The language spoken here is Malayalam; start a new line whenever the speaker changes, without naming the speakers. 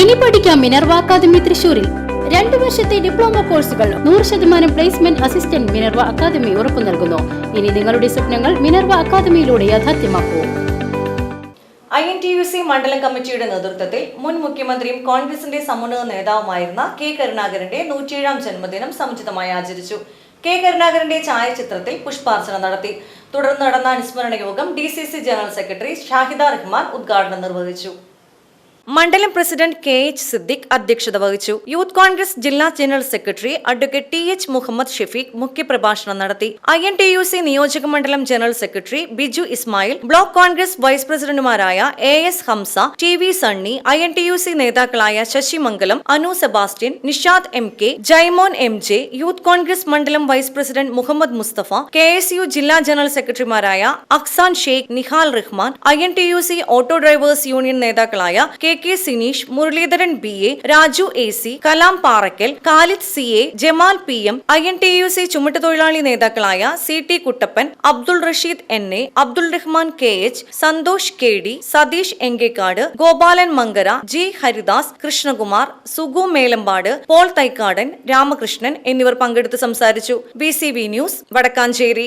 ഇനി പഠിക്കാം മിനർവ അക്കാദമി തൃശൂരിൽ രണ്ടു വർഷത്തെ ഡിപ്ലോമ കോഴ്സുകൾ നൂറ് ശതമാനം പ്ലേസ്മെന്റ് അസിസ്റ്റന്റ് മിനർവ അക്കാദമി ഉറപ്പു നൽകുന്നു. ഇനി നിങ്ങളുടെ സ്വപ്നങ്ങൾ മിനർവ അക്കാദമിയിലൂടെ യാഥാർത്ഥ്യമാക്കൂ.
I N T U C മണ്ഡലം കമ്മിറ്റിയുടെ നേതൃത്വത്തിൽ മുൻ മുഖ്യമന്ത്രിയും കോൺഗ്രസിന്റെ സമുന്നത നേതാവുമായിരുന്ന കെ കരുണാകരന്റെ നൂറ്റിയേഴാം ജന്മദിനം സമുചിതമായി ആചരിച്ചു. കെ കരുണാകരന്റെ ഛായാചിത്രത്തിൽ പുഷ്പാർച്ചന നടത്തി. തുടർന്ന് നടന്ന അനുസ്മരണ യോഗം D C C general secretary Shahida Rahman ഉദ്ഘാടനം നിർവഹിച്ചു. മണ്ഡലം പ്രസിഡന്റ് കെ എച്ച് സിദ്ദിഖ് അധ്യക്ഷത വഹിച്ചു. യൂത്ത് കോൺഗ്രസ് ജില്ലാ general secretary advocate T H Muhammad Shefeeq മുഖ്യപ്രഭാഷണം നടത്തി. I N T U C നിയോജക മണ്ഡലം general secretary Biju Ismail block Congress vice പ്രസിഡന്റുമാരായ A S Hamsa T V Sunny I N T U C നേതാക്കളായ Sasimangalam Anu Sebastian Nishad M K Jaimon M J youth Congress മണ്ഡലം vice president Muhammad Musthafa K S U ജില്ലാ ജനറൽ സെക്രട്ടറിമാരായ Afsan Sheikh Nihal Rahman I N T U C auto drivers union നേതാക്കളായ K K Sineesh Muraleedharan B A Raju A C Kalam Parakkal Khalid C A Jamal P M I N T U C ചുമട്ടുതൊഴിലാളി നേതാക്കളായ C T Kuttappan Abdul Rasheed N A Abdul Rahman K H Santhosh K D Satheesh Enkekkad Gopalan Mankara G Haridas Krishnakumar Sugu Melampad Paul Thaikkadan Ramakrishnan എന്നിവർ പങ്കെടുത്ത് സംസാരിച്ചു. B news Vadakkanchery.